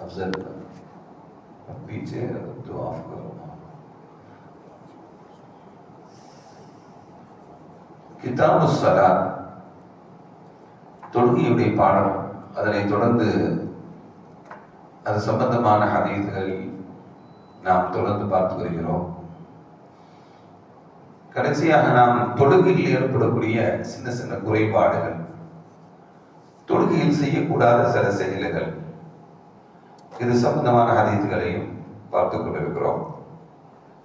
अफजल पीछे तो ऑफ करो கிதாபு சலாத் தொழுகையுடைய பாடம் அதனைத் தொடர்ந்து அது சம்பந்தமான ஹதீதுகள் நாம் தொடர்ந்து பார்த்து வருகிறோம் கடைசியாக நாம் தொழுகையில் ஏற்படக்கூடிய சின்ன சின்ன குறைபாடுகள் தொழுகையில் செய்யக்கூடாத சில செயல்கள். இது சம்பந்தமான ஹதீத்துகளையும் பார்த்து கொண்டிருக்கிறோம்.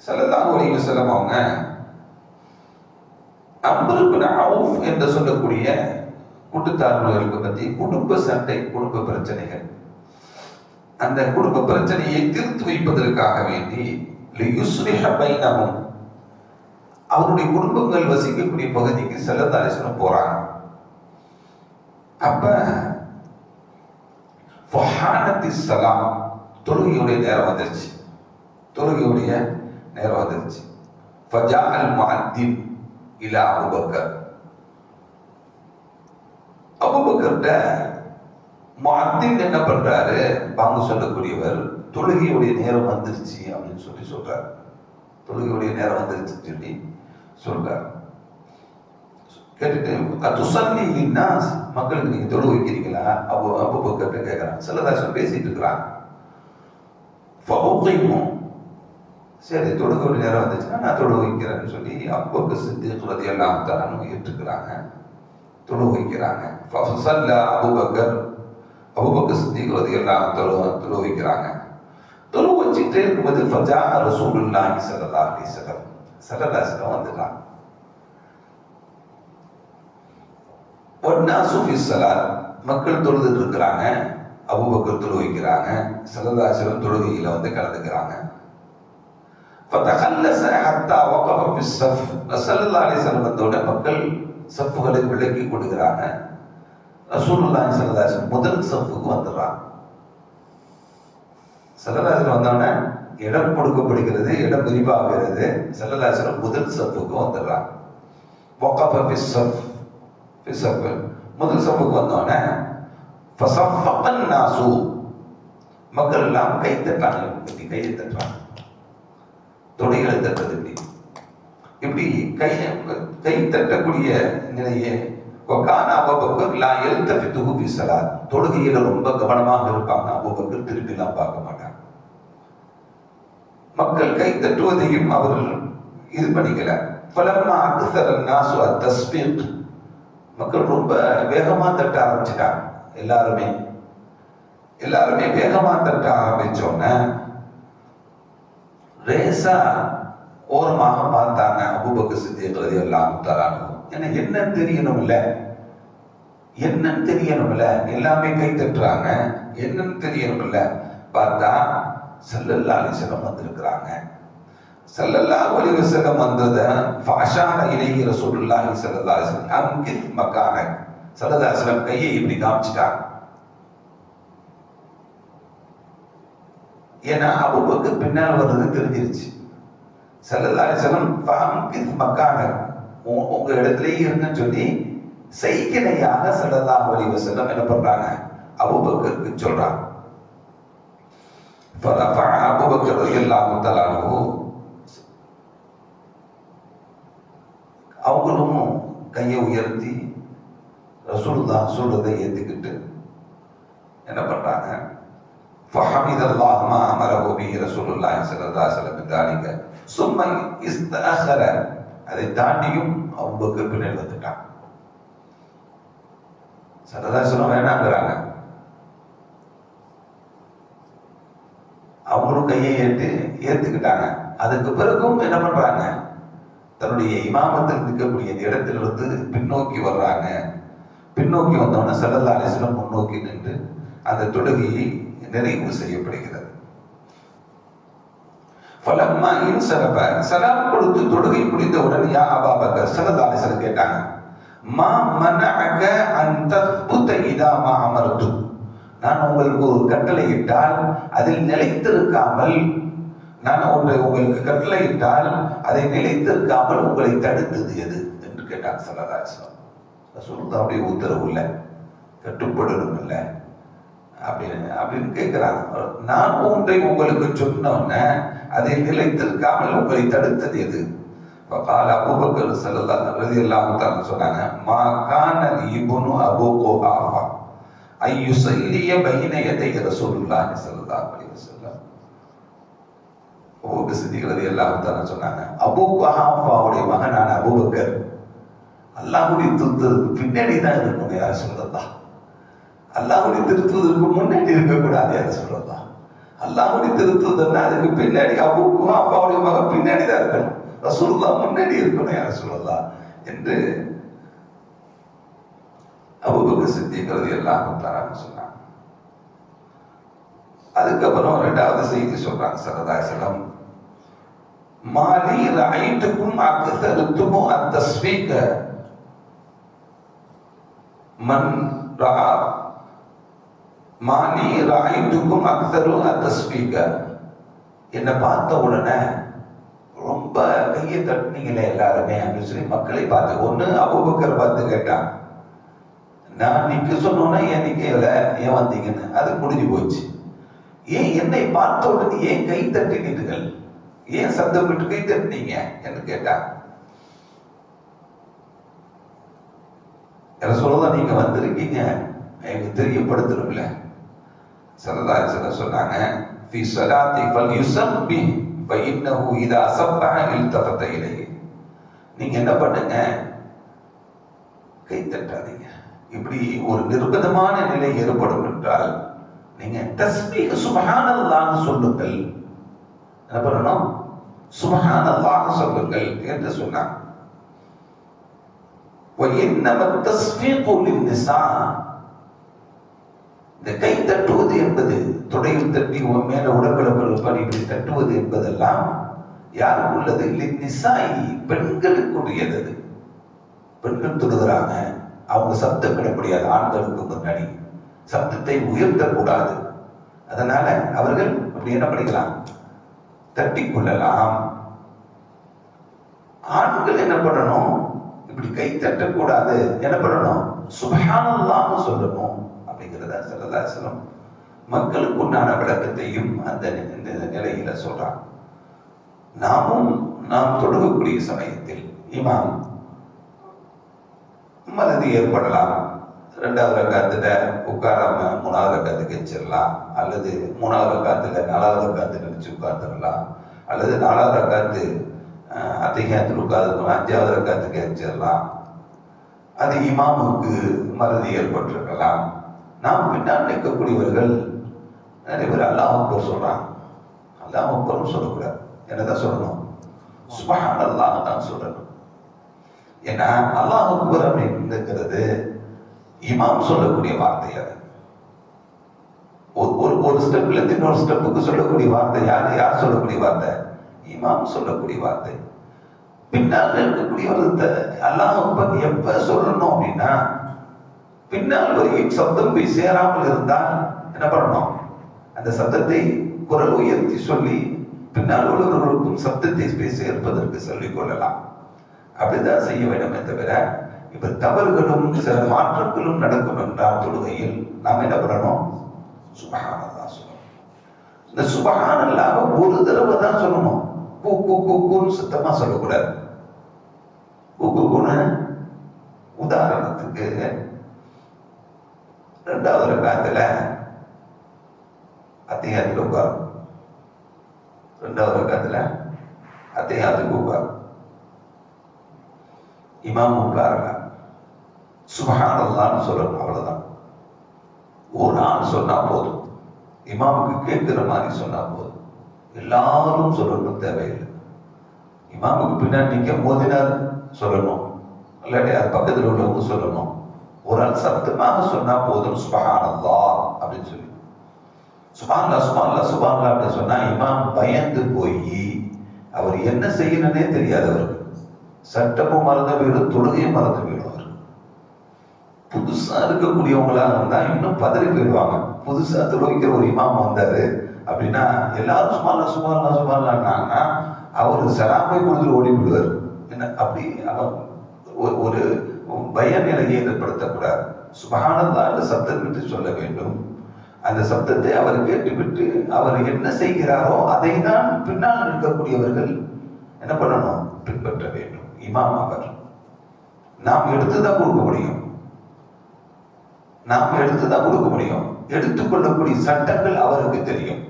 சல்லல்லாஹு ஒரு வஸல்லம் அவங்க அம்ருபின் அவுஃப் என்று சொல்லக்கூடிய கூட்டுத்தாழ்வுகளுக்கு பற்றி குடும்ப சண்டை குடும்ப பிரச்சனைகள். அந்த குடும்ப பிரச்சனையை தீர்த்து வைப்பதற்காக வேண்டி லியுஸ்ரிஹ அவருடைய குடும்பங்கள் வசிக்கக்கூடிய பகுதிக்கு செல்லதாலேசனம் போறாங்க. அப்ப ஃபஹானத்தி சலாம் தொழுகையுடைய நேரம் வந்துருச்சு. தொழுகையுடைய நேரம் வந்துருச்சு. ஃபஜா அல் முஅத்தின் இலா அபுபக்கர். அபுபக்கர்கிட்ட முஅத்தின் என்ன பண்றாரு? பங்கு சொல்லக்கூடியவர் தொழுகையுடைய நேரம் வந்துருச்சு அப்படின்னு சொல்லி சொல்றாரு. தொழுகையுடைய நேரம் வந்துருச்சுன்னு சொல்லி சொல்றாரு. கேட்டுட்டு துசல்லி இன்னாஸ் மக்களுக்கு நீங்க தொழு வைக்கிறீங்களா? அப்போ அப்போ கேட்டு கேட்கறாங்க செல்லதாசன் பேசிட்டு இருக்கிறான். ஃபவுகைமும் சரி ஒரு நேரம் வந்துச்சுன்னா நான் தொழு வைக்கிறேன்னு சொல்லி அப்போக்கு சித்தி எல்லாம் தரணும் ஏற்றுக்கிறாங்க. தொழு வைக்கிறாங்க. ஃபசல்லா அபுபக்கர். அபுபக்கர் சித்தி எல்லாம் தொழு தொழு வைக்கிறாங்க. தொழு வச்சுட்டே இருக்கும்போது ஃபஜா ரசூலுல்லாஹி ஸல்லல்லாஹு அலைஹி வஸல்லம். ஸல்லல்லாஹு வந்துட்டாங்க. ஒன்னா சூஃபி சலாத் மக்கள் தொழுதுட்டு இருக்கிறாங்க அபுபக்கர் தொழு வைக்கிறாங்க. சலதாசலம் தொழுகையில் வந்து கலந்துக்கிறாங்க. மக்கள் சப்புகளை விளக்கி கொடுக்கிறாங்க. ரசூலுல்லாஹி சலதாசன் முதல் சப்புக்கு வந்துடுறாங்க. சலதாசன் வந்தோடனே இடம் கொடுக்கப்படுகிறது இடம் விரிவாகிறது. சலதாசனம் முதல் சப்புக்கு வந்துடுறாங்க. முதல் சப்புக்கு வந்தோடனே மக்கள் எல்லாம் கை தட்டாங்க கையை தட்டுறாங்க தொடைகளை தட்டுறது இப்படி இப்படி கை கை தட்டக்கூடிய நிலையே கொக்கான அபபக்கர் லா எழுத்தப்பி துகுப்பி சலார் தொழுகையில ரொம்ப கவனமாக இருப்பாங்க அபபக்கர் திருப்பிலாம் பார்க்க மாட்டாங்க மக்கள் கை தட்டுவதையும் அவர்கள் இது பண்ணிக்கல பலமா அக்சர் நாசு அத்தஸ்பீக் மக்கள் ரொம்ப வேகமா தட்ட ஆரம்பிச்சிட்டாங்க. எல்லாருமே. எல்லாருமே வேகமா தட்ட ஆரம்பிச்சோன்ன ரேசா ஓரமாக பார்த்தாங்க அபுபக்க சித்தியக்கிறது எல்லாம் தரானு ஏன்னா என்னன்னு தெரியணும் இல்ல என்னன்னு தெரியணும் இல்ல எல்லாமே கை தட்டுறாங்க. என்னன்னு தெரியணும் இல்ல பார்த்தா செல்லல்லாலி அலிசலம் வந்திருக்கிறாங்க. சல்லல்லா அலைஹி வஸல்லம் வந்தத ஃபஷான இலைஹி ரசூலுல்லாஹி ஸல்லல்லாஹு அலைஹி வஸல்லம் அங்கித் மக்கான சல்லல்லாஹு அலைஹி வஸல்லம் கையை இப்படி காமிச்சிட்டாங்க. ஏன்னா அபூபக்கு பின்னால் வர்றது தெரிஞ்சிருச்சு. சல்லல்லாஹு அலைஹி வஸல்லம் ஃபஅங்கித் மக்கான உங்க இடத்துலயே இருங்கன்னு சொல்லி சைக்கிளையாக சல்லல்லாஹு அலைஹி வஸல்லம் என்ன பண்றாங்க? அபூபக்கருக்கு சொல்றாங்க. ஃபரஃபஅ அபூபக்கர் ரலியல்லாஹு தஆலா அவங்களும் கையை உயர்த்தி ரசூல்லா சொல்றதை ஏற்றுக்கிட்டு என்ன பண்ணுறாங்க ஃபஹமித் அல்லாஹ்மா அமரஹோபி ரசூலுல்லாஹி ஸல்லல்லாஹு அலைஹி வஸல்லம் தாலிக. சும்மா இஸ்தஹர. அதை தாண்டியும் அவங்க பின்னாடி வந்துட்டான். ஸல்லல்லாஹு அலைஹி வேணாங்கிறாங்க அவங்களும் கையை ஏற்று ஏற்றுக்கிட்டாங்க அதுக்கு பிறகும் என்ன பண்ணுறாங்க தன்னுடைய இமாமத்தில் நிற்கக்கூடிய இடத்திலிருந்து பின்னோக்கி வர்றாங்க. பின்னோக்கி வந்தவன சல்லல்லா அலிஸ்லம் முன்னோக்கி நின்று அந்த தொழுகையை நிறைவு செய்யப்படுகிறது. பலம்மா இன்சரப. சலாம் கொடுத்து தொழுகை முடிந்த உடனே யா அபாபக்கர் சல்லல்லா அலிஸ்லம் கேட்டாங்க மா மனஅக அந்த புத்த இதா மா அமர்து? நான் உங்களுக்கு ஒரு கட்டளை இட்டால் அதில் நிலைத்திருக்காமல் நான் ஒன்றை உங்களுக்கு கட்டளையிட்டால் அதை நிலைத்திருக்காமல் உங்களை தடுத்தது எது? என்று கேட்டாங்க சல்லல்லாஹு சொல்லுதான் அப்படியே உத்தரவு இல்லை. கட்டுப்படணும் இல்லை. அப்படின்னு அப்படின்னு கேட்கிறாங்க நான் ஒன்றை உங்களுக்கு சொன்னோன்னே அதை நிலைத்திருக்காமல் உங்களை தடுத்தது எது? கால அபூபக்கர் செல்லல்லா ரதி எல்லாம் சொன்னாங்க மா கான இபுனு அபூ குஹாஃபா ஐயுசல்லிய பைன எதை ரசூலுல்லாஹி ஸல்லல்லாஹு அப்படின்னு வஸல்லம். அபூபக்கர் சித்திகளது எல்லாம் தானே சொன்னாங்க. அபூ குஹாஃபாவுடைய மகனான அபூபக்கர் அல்லாஹுடைய திருத்தத்துக்கு பின்னாடி தான் இருக்கணும் யார் சொல்றதா அல்லாஹுடைய திருத்துவதற்கு முன்னாடி இருக்கக்கூடாது யார் சொல்றதா அல்லாஹுடைய திருத்துவதுன்னா அதுக்கு பின்னாடி அபூ குஹாஃபாவுடைய மகன் பின்னாடி தான் இருக்கணும். ரசூல்லா முன்னாடி இருக்கணும் யார் சொல்றதா என்று அபுபக்கர் சித்திக்கிறது எல்லாம் தானே சொன்னாங்க. அதுக்கப்புறம் ரெண்டாவது செய்தி சொல்றாங்க சரதாசலம் மாலி ரஐட்டுக்கும் அந்த அத்தஸ்வீக மன் ரா மாலி ரஐட்டுக்கும் அக்தரு அத்தஸ்வீக என்னை பார்த்த உடனே ரொம்ப கையை தட்டினீங்களே எல்லாருமே அப்படின்னு சொல்லி மக்களை பார்த்து. ஒன்று அபுபக்கர் பார்த்து கேட்டான் நான் நிற்க சொன்னோன்னா ஏன் நிற்கல ஏன் வந்தீங்கன்னு? அது முடிஞ்சு போச்சு. ஏன் என்னை பார்த்த உடனே ஏன் கை தட்டினீர்கள்? ஏன் சத்தம் விட்டுக்கை தட்டினீங்க என்று கேட்டா என்ன சொல்லதான் நீங்க வந்திருக்கீங்க? எனக்கு தெரியப்படுத்தணும்ல. சரதாரி சில சொன்னாங்க ஃபி சலாத்தி ஃபல் யுசப்பி ஃபைன்னஹு இதா சப்பா இல்தஃபத நீங்க என்ன பண்ணுங்க? கை தட்டாதீங்க. இப்படி ஒரு நிர்பந்தமான நிலை ஏற்படும் என்றால் நீங்க தஸ்மீக சுபஹானல்லாஹ் சொல்லுங்கள். என்ன பண்ணணும்? சுபகான அல்லாஹ் சொல்லுங்கள் என்று சொன்னார். இந்த கை தட்டுவது என்பது தொடையில் தட்டி உன் மேல உடம்புல இப்படி தட்டுவது என்பதெல்லாம் யாரும் உள்ளது? நிசாயி பெண்களுக்குரியது. பெண்கள் தொடுகிறாங்க அவங்க சப்தம் விட முடியாது ஆண்களுக்கு முன்னாடி. சப்தத்தை உயர்த்தக்கூடாது. அதனால அவர்கள் அப்படி என்ன பண்ணிக்கலாம்? தட்டி கொள்ளலாம் ஆண்கள் என்ன பண்ணணும்? இப்படி கை தட்டக்கூடாது. என்ன பண்ணணும்? சுபஹானல்லாஹ்னு சொல்லணும். அப்படிங்கிறத சரதாசனம் மக்களுக்கு உண்டான விளக்கத்தையும் அந்த இந்த நிலையில சொல்றான் நாமும் நாம் தொடங்கக்கூடிய சமயத்தில் இமாம் மறதி ஏற்படலாம். ரெண்டாவது ரக்காத்துல உட்காராம மூணாவது ரக்காத்துக்கு எச்சிடலாம் அல்லது மூணாவது ரக்காத்துல நாலாவது ரக்காத்து நினைச்சு உட்காந்துடலாம் அல்லது நாலாவது ரக்காத்து அதிகத்தில் உட்கார்ந்து அஞ்சாவது ரக்காத்துக்கு எச்சிடலாம் அது இமாமுக்கு மறதி ஏற்பட்டிருக்கலாம். நாம் பின்னால் நிற்கக்கூடியவர்கள் நிறைய பேர் அல்லாஹ் அக்பர் சொல்றாங்க. அல்லாஹ் அக்பரும் சொல்லக்கூடாது. என்னதான் சொல்லணும்? சுபஹான் அல்லாஹ் தான் சொல்லணும். ஏன்னா அல்லாஹ் அக்பர் அப்படிங்கிறது இமாம் சொல்லக்கூடிய வார்த்தை அது. ஒரு ஒரு ஒரு ஸ்டெப்ல இருந்து இன்னொரு ஸ்டெப்புக்கு சொல்லக்கூடிய வார்த்தை யார்? யார் சொல்லக்கூடிய வார்த்தை? இமாம் சொல்லக்கூடிய வார்த்தை. பின்னால் இருக்கக்கூடியவர் அல்லாஹ் எப்ப சொல்லணும் அப்படின்னா பின்னால் ஒரு சப்தம் போய் சேராமல் இருந்தால் என்ன பண்ணணும்? அந்த சப்தத்தை குரல் உயர்த்தி சொல்லி பின்னால் உள்ளவர்களுக்கும் சப்தத்தை போய் சேர்ப்பதற்கு சொல்லிக் கொள்ளலாம். அப்படிதான் செய்ய வேண்டுமே தவிர இப்ப தவறுகளும் சில மாற்றங்களும் நடக்கும் என்றால் தொழுகையில் நாம் என்ன பண்ணணும்? சுபஹானல்லாஹ் சொல்லணும். இந்த சுபஹானல்லாஹ் ஒரு தடவை தான் சொல்லணும். கூ கூ கூன்னு சுத்தமா சொல்லக்கூடாது. கூ கூன்னு உதாரணத்துக்கு ரெண்டாவது ரக்காத்துல அத்தியாயத்தில் உட்காரும். ரெண்டாவது ரக்காத்துல அத்தியாயத்துக்கு உட்காரும். இமாம் உட்காரல சுபஹானல்லான்னு சொல்லணும் அவ்வளவுதான். ஒரு ஆள் சொன்னா போதும். இமாமுக்கு கேட்கிற மாதிரி சொன்னா போதும். எல்லாரும் சொல்லணும் தேவையில்லை. இமாமுக்கு பின்னாடி நிற்க மோதினார் சொல்லணும். இல்லாட்டி அது பக்கத்தில் உள்ளவங்க சொல்லணும். ஒரு ஆள் சத்தமாக சொன்னா போதும். சுபஹானல்லா அப்படின்னு சொல்லி. சுபான்லா சுபான்லா சுபான்லா அப்படின்னு சொன்னா இமாம் பயந்து போய் அவர் என்ன செய்யணும்னே தெரியாது அவருக்கு சட்டமும் மறந்து போயிடும் தொழுகையும் மறந்து போயிடும் புதுசாக புதுசா இருக்கக்கூடியவங்களா இருந்தா இன்னும் பதறி போயிடுவாங்க. புதுசா தொழுகிற ஒரு இமாம் வந்தாரு அப்படின்னா எல்லாரும் சுமாரா சுமாரா சுமாரலான்னாங்கன்னா அவர் சலாமை கொடுத்து ஓடி விடுவார் என்ன? அப்படி அவர் ஒரு- ஒரு பய நிலையை ஏற்படுத்தக்கூடாது. சுபகானந்தா அந்த சப்தம் விட்டு சொல்ல வேண்டும். அந்த சப்தத்தை அவர் கேட்டுவிட்டு அவர் என்ன செய்கிறாரோ அதை தான் பின்னால் நிற்கக்கூடியவர்கள் என்ன பண்ணணும்? பின்பற்ற வேண்டும். இமாம் அவர் நாம் எடுத்து தான் கொடுக்க முடியும். நாம் எடுத்து தான் கொடுக்க முடியும். எடுத்துக்கொள்ளக்கூடிய சட்டங்கள் அவருக்கு தெரியும்.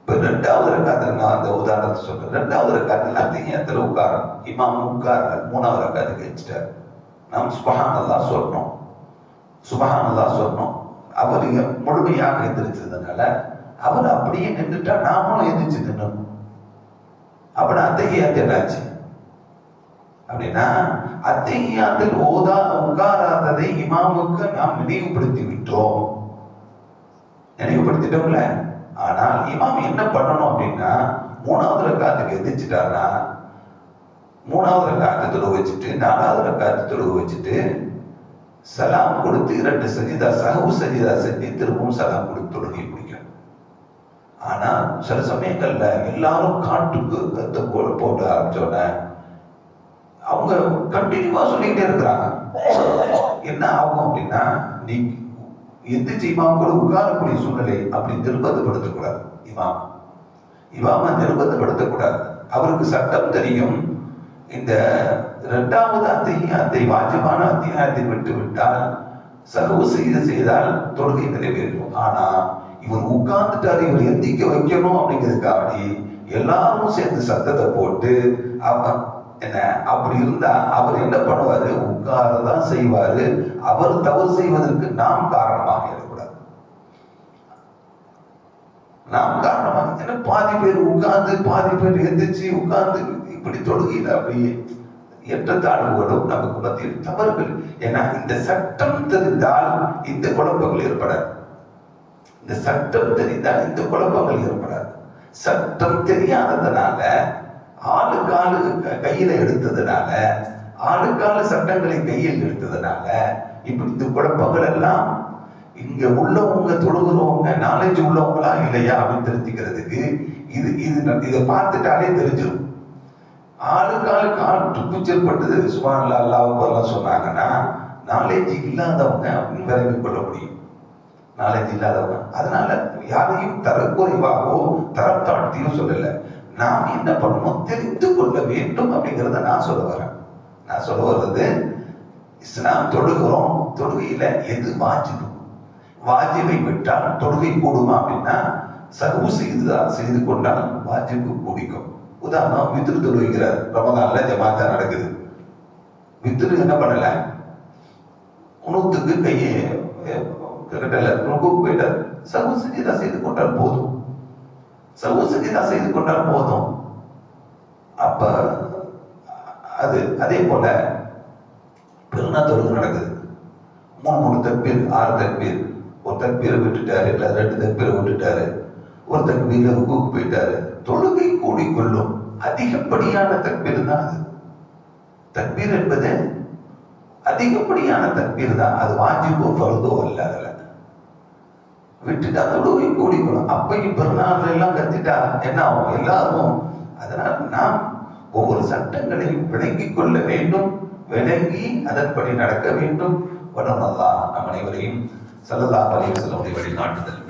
இப்ப ரெண்டாவது ரக்காத்துல நான் அந்த உதாரணத்தை சொல்றேன். ரெண்டாவது ரக்காத்துல அத்தியத்துல உட்காரம் இமாம் உட்கார மூணாவது ரக்காத்துக்கு வச்சுட்டார் நாம் சுபஹானல்லா சொல்லணும் சுபஹானல்லா சொல்லணும் அவர் இங்க முழுமையாக எந்திரிச்சதுனால அவர் அப்படியே நின்றுட்டா நாமளும் எந்திரிச்சு நின்னோம் அப்படி அத்தகையாத்தில் ஆச்சு. அப்படின்னா அத்தகையாத்தில் ஓதா உட்காராததை இமாமுக்கு நாம் நினைவுபடுத்தி விட்டோம் நினைவுபடுத்திட்டோம்ல? ஆனால் இமாம் என்ன பண்ணணும் அப்படின்னா மூணாவது ரக்காத்துக்கு எந்திரிச்சிட்டாருன்னா மூணாவது ரக்காத்து தொழுக வச்சுட்டு நாலாவது ரக்காத்து தொழுக வச்சுட்டு சலாம் கொடுத்து இரண்டு சஜிதா சகவு சஜிதா செஞ்சு திரும்பவும் சலாம் கொடுத்து தொழுகை முடிக்கணும். ஆனா சில சமயங்கள்ல எல்லாரும் காட்டுக்கு கத்து போட போட்டு அவங்க கண்டினியூவா சொல்லிக்கிட்டே இருக்கிறாங்க. என்ன ஆகும் அப்படின்னா நீ எந்திரிச்சு இமாம் கூட உட்காரக்கூடிய சூழ்நிலை அப்படி நிர்பந்தப்படுத்தக்கூடாது இமாம். இமாம நிர்பந்தப்படுத்தக்கூடாது அவருக்கு சட்டம் தெரியும். இந்த இரண்டாவது அத்தியாயத்தை வாஜமான அத்தியாயத்தை விட்டு விட்டால் சகவு செய்து செய்தால் தொழுகை நிறைவேறும். ஆனா இவர் உட்கார்ந்துட்டாரு இவர் எந்திக்க வைக்கணும் அப்படிங்கிறதுக்காண்டி எல்லாரும் சேர்ந்து சத்தத்தை போட்டு அவன் என்ன? அப்படி இருந்தா அவர் என்ன பண்ணுவாரு? உட்காரதான் செய்வாரு. அவர் தவறு செய்வதற்கு நாம் காரணமாக இருக்கக்கூடாது. நாம் காரணமாக ஏன்னா பாதி பேர் உட்கார்ந்து பாதி பேர் எந்திரிச்சு உட்கார்ந்து இப்படி தொழுகையில் அப்படியே ஏற்றத்தாழ்வுகளும் நமக்கு மத்தியில் தவறுகள். ஏன்னா இந்த சட்டம் தெரிந்தால் இந்த குழப்பங்கள் ஏற்படாது. இந்த சட்டம் தெரிந்தால் இந்த குழப்பங்கள் ஏற்படாது. சட்டம் தெரியாததுனால ஆளுக்கு ஆளு கையில எடுத்ததுனால ஆளுக்கு சட்டங்களை கையில் எடுத்ததுனால இப்படி இந்த குழப்பங்கள் எல்லாம் இங்க உள்ளவங்க தொழுகிறவங்க நாலேஜ் உள்ளவங்களா இல்லையா அப்படின்னு தெரிஞ்சுக்கிறதுக்கு இது இது இதை பார்த்துட்டாலே தெரிஞ்சிடும் ஆளுக்கு ஆளுக்கு ஆள் பட்டது சுமார் அல்லாவுக்கு எல்லாம் சொன்னாங்கன்னா நாலேஜ் இல்லாதவங்க அப்படின்னு கொள்ள முடியும். நாலேஜ் இல்லாதவங்க. அதனால யாரையும் தரக்குறைவாகவோ தரம் தாழ்த்தியோ சொல்லலை. நாம் என்ன பண்ணணும் தெரிந்து கொள்ள வேண்டும் அப்படிங்கிறத நான் சொல்ல வரேன். நான் சொல்ல வர்றது இஸ்லாம் தொழுகிறோம் தொழுகையில எது வாஜிபு? வாஜிபை விட்டால் தொழுகை கூடுமா அப்படின்னா சர்வு செய்து செய்து கொண்டால் வாஜிபு கூடிக்கும். உதாரணம் வித்துரு தொழுகிறார் ரமதான்ல ஜமாத்தா நடக்குது. வித்துரு என்ன பண்ணல? உணவுத்துக்கு கையை கட்டல ருக்கு போயிட்டார். சகு சஜிதா செய்து கொண்டால் போதும். சர்வ தான் செய்து கொண்டால் போதும். அப்ப அது அதே போல பெருநா நடக்குது. மூணு மூணு தப்பீர் ஆறு தப்பீர் ஒரு தப்பீரை விட்டுட்டாரு இல்ல ரெண்டு தப்பீரை விட்டுட்டாரு. ஒரு தக்பீர்ல ருக்குக்கு போயிட்டாரு. தொழுகை கூடிக்கொள்ளும் அதிகப்படியான தப்பீர் தான் அது. தக்பீர் என்பது அதிகப்படியான தக்பீர் தான். அது வாஜிபோ ஃபர்தோ அல்ல அதுல விட்டுட்டா போய் கூடிக்கணும் அப்பையும் பெருநாள் எல்லாம் கத்திட்டா என்ன ஆகும்? எல்லாரும் அதனால் நாம் ஒவ்வொரு சட்டங்களையும் விளங்கிக் கொள்ள வேண்டும். விளங்கி அதன்படி நடக்க வேண்டும். வடம் அல்லா நம் அனைவரையும் சல்லல்லாஹு பழைய வஸல்லம் வழிநாட்டுதல்